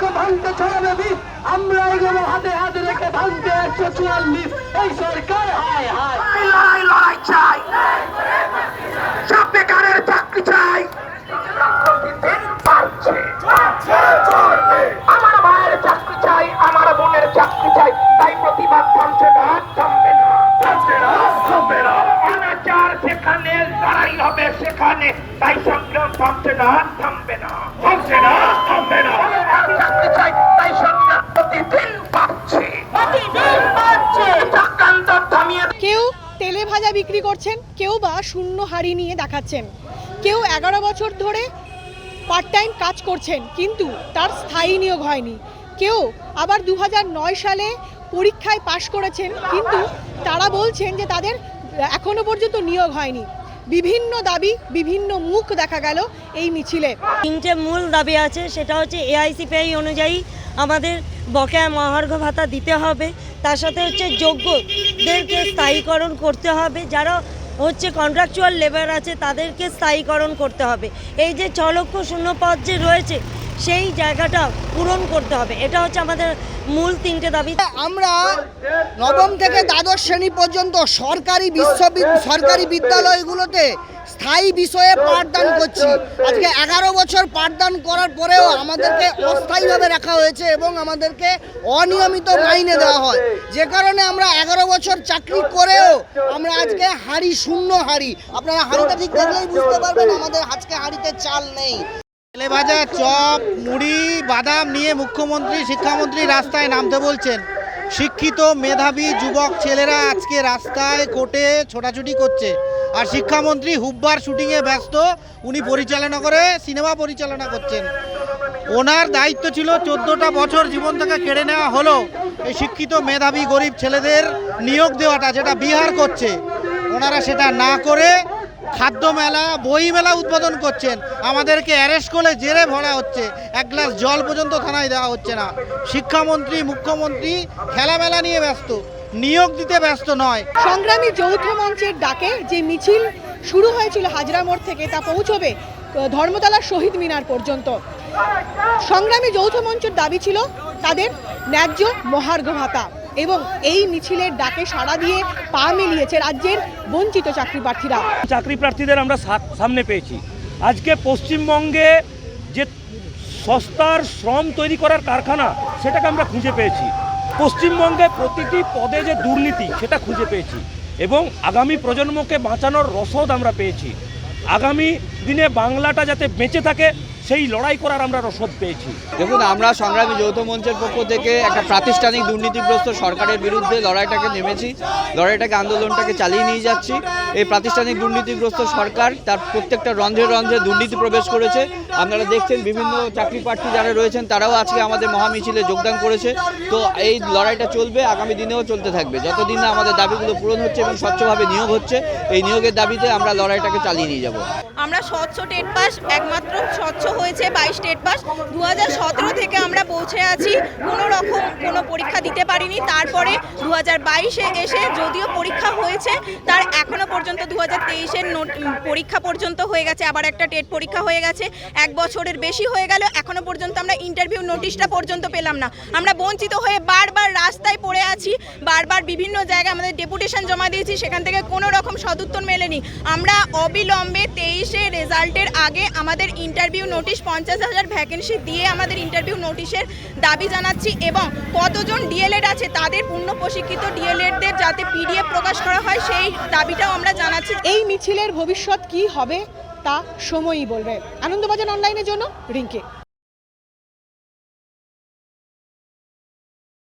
লক্ষ্য ভাঙতে ছড়াবে বিষ আমরা এগুলো হাতে হাতে রেখে ভাঙতে একশো চুয়াল্লিশ। এই সরকার হায় হায়। লড়াই লড়াই চাই। সব বেকারের চাকরি চাই। আমার চাকরি চাই আমার বোনের চাকরি চাই। তাই প্রতিবাদ থামছে না থামবে না। থামবে না থামবে না। অনাচার যেখানে লড়াই হবে সেখানে। তাই সংগ্রাম থামছে না থামবে না। থামছে না থামবে না। ভাজা বিক্রি করছেন, কেউ বা শূন্য হাড়ি নিয়ে দেখাচ্ছেন। কেউ এগারো বছর ধরে পার্ট টাইম কাজ করছেন, কিন্তু তার স্থায়ী নিয়োগ হয়নি। কেউ আবার দু সালে পরীক্ষায় পাশ করেছেন, কিন্তু তারা বলছেন যে তাদের এখনও পর্যন্ত নিয়োগ হয়নি। বিভিন্ন দাবি, বিভিন্ন মুখ দেখা গেল এই মিছিলে। তিনটে মূল দাবি আছে, সেটা হচ্ছে এআইসিপিআই অনুযায়ী আমাদের বকেয়া মহার্ঘ ভাতা দিতে হবে। তার সাথে হচ্ছে যোগ্যদেরকে স্থায়ীকরণ করতে হবে। যারা হচ্ছে কন্ট্রাকচুয়াল লেবার আছে, তাদেরকে স্থায়ীকরণ করতে হবে। এই যে ছ লক্ষ শূন্য যে রয়েছে, সেই জায়গাটা পূরণ করতে হবে। এটা হচ্ছে আমাদের মূল তিনটে দাবি। আমরা নবম থেকে দ্বাদশ শ্রেণি পর্যন্ত সরকারি বিশ্ববিদ্যালয় সরকারি বিদ্যালয়গুলোতে স্থায়ী বিষয়ে পাঠদান করছি। আজকে এগারো বছর পাঠদান করার পরেও আমাদেরকে অস্থায়ীভাবে রাখা হয়েছে এবং আমাদেরকে অনিয়মিত মাইনে দেওয়া হয়। যে কারণে আমরা এগারো বছর চাকরি করেও আমরা আজকে হাড়ি শূন্য হাড়ি। আপনারা হাড়িটা ঠিক দেখলেই বুঝতে পারবেন, আমাদের আজকে হাড়িতে চাল নেই। তেলে ভাজা, চপ, মুড়ি, বাদাম নিয়ে মুখ্যমন্ত্রী, শিক্ষামন্ত্রী রাস্তায় নামতে বলছেন। শিক্ষিত মেধাবী যুবক ছেলেরা আজকে রাস্তায় কোর্টে ছোটাছুটি করছে। আর শিক্ষামন্ত্রী হুব্বার শুটিংয়ে ব্যস্ত, উনি পরিচালনা করে, সিনেমা পরিচালনা করছেন। ওনার দায়িত্ব ছিল চোদ্দোটা বছর জীবন থেকে কেড়ে নেওয়া হলো। এই শিক্ষিত মেধাবী গরিব ছেলেদের নিয়োগ দেওয়াটা, যেটা বিহার করছে, ওনারা সেটা না করে খাদ্য মেলা, বই মেলা উদ্বোধন করছেন। আমাদেরকে অ্যারেস্ট করে জেলে ভরা হচ্ছে। এক গ্লাস জল পর্যন্ত থানায় দেওয়া হচ্ছে না। শিক্ষামন্ত্রী, মুখ্যমন্ত্রী খেলামেলা নিয়ে ব্যস্ত। নিয়োগ দিতে ব্যস্ত নয়। সংগ্রামী যৌথ মঞ্চের ডাকে যে মিছিল শুরু হয়েছিল হাজরা মোড় থেকে, তা পৌঁছবে ধর্মতলা শহীদ মিনার পর্যন্ত। সংগ্রামী যৌথ মঞ্চের দাবি ছিল তাদের ন্যায্য মহার্ঘ ভাতা। এবং এই মিছিলের ডাকে সাড়া দিয়ে পা মিলিয়েছে রাজ্যের বঞ্চিত চাকরি প্রার্থীরা চাকরি প্রার্থীদের আমরা সামনে পেয়েছি। আজকে পশ্চিমবঙ্গে যে সস্তার শ্রম তৈরি করার কারখানা, সেটাকে আমরা খুঁজে পেয়েছি। পশ্চিমবঙ্গে প্রতিটি পদে যে দুর্নীতি, সেটা খুঁজে পেয়েছি এবং আগামী প্রজন্মকে বাঁচানোর রসদ আমরা পেয়েছি। আগামী দিনে বাংলাটা যাতে বেঁচে থাকে সেই লড়াই করার আমরা রসদ পেয়েছি। দেখুন, আমরা সংগ্রামী যৌথ মঞ্চের পক্ষ থেকে একটা প্রাতিষ্ঠানিক দুর্নীতিগ্রস্ত সরকারের বিরুদ্ধে লড়াইটাকে নেমেছি, লড়াইটাকে আন্দোলনটাকে চালিয়ে নিয়ে যাচ্ছি। এই প্রাতিষ্ঠানিক দুর্নীতিগ্রস্ত সরকার তার প্রত্যেকটা রন্ধ্রে রন্ধ্রে দুর্নীতি প্রবেশ করেছে। আপনারা দেখছেন বিভিন্ন চাকরি প্রার্থী যারা রয়েছেন, তারাও আজকে আমাদের মহামিছিলে যোগদান করেছে। তো এই লড়াইটা চলবে, আগামী দিনেও চলতে থাকবে। যতদিন না আমাদের দাবিগুলো পূরণ হচ্ছে এবং স্বচ্ছভাবে নিয়োগ হচ্ছে, এই নিয়োগের দাবিতে আমরা লড়াইটাকে চালিয়ে নিয়ে যাব। আমরা স্বচ্ছ টেট পাস একমাত্র স্বচ্ছ হয়েছে বাইশ টেট পাস দু পৌঁছে আছি। কোনো রকম কোনো পরীক্ষা দিতে পারিনি। তারপরে দু হাজার বাইশে এসে যদিও পরীক্ষা হয়েছে, তার এখনও পর্যন্ত দু হাজার তেইশের পরীক্ষা পর্যন্ত হয়ে গেছে। আবার একটা টেট পরীক্ষা হয়ে গেছে। এক বছরের বেশি হয়ে গেল। এখনও পর্যন্ত আমরা ইন্টারভিউ নোটিশটা পর্যন্ত পেলাম না। আমরা বঞ্চিত হয়ে বারবার রাস্তায় পড়ে আছি। বারবার বিভিন্ন জায়গায় আমাদের ডেপুটেশন জমা দিয়েছি। সেখান থেকে কোনো রকম সদুত্তর মেলেনি। আমরা অবিলম্বে তেইশে রেজাল্টের আগে আমাদের ইন্টারভিউ নোটিশ, পঞ্চাশ হাজার ভ্যাকেন্সি দিয়ে আমাদের ইন্টারভিউ নোটিশের দাবি জানাচ্ছি এবং কতজন ডিএলএড আছে তাদের পূর্ণ প্রশিক্ষিত ডিএলএডদের যাতে পিডিএফ প্রকাশ করা হয়, সেই দাবিটাও আমরা জানাচ্ছি। এই মিছিলের ভবিষ্যৎ কি হবে তা সময়ই বলবে। আনন্দবাজার অনলাইনের জন্য রিঙ্কি।